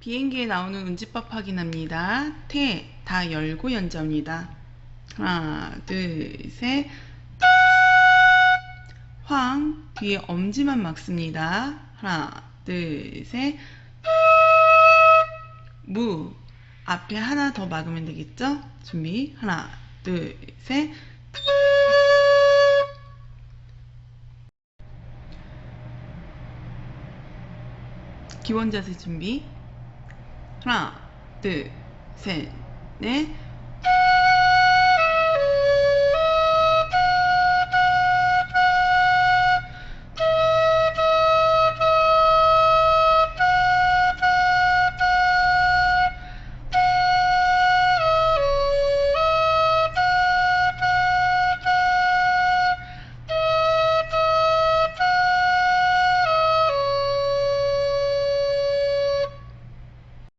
비행기에 나오는 운집법 확인합니다. 태, 다 열고 연자입니다. 하나, 둘, 셋. 황, 뒤에 엄지만 막습니다. 하나, 둘, 셋. 무, 앞에 하나 더 막으면 되겠죠? 준비. 하나, 둘, 셋. 기본 자세 준비. 하나, 둘, 셋, 넷.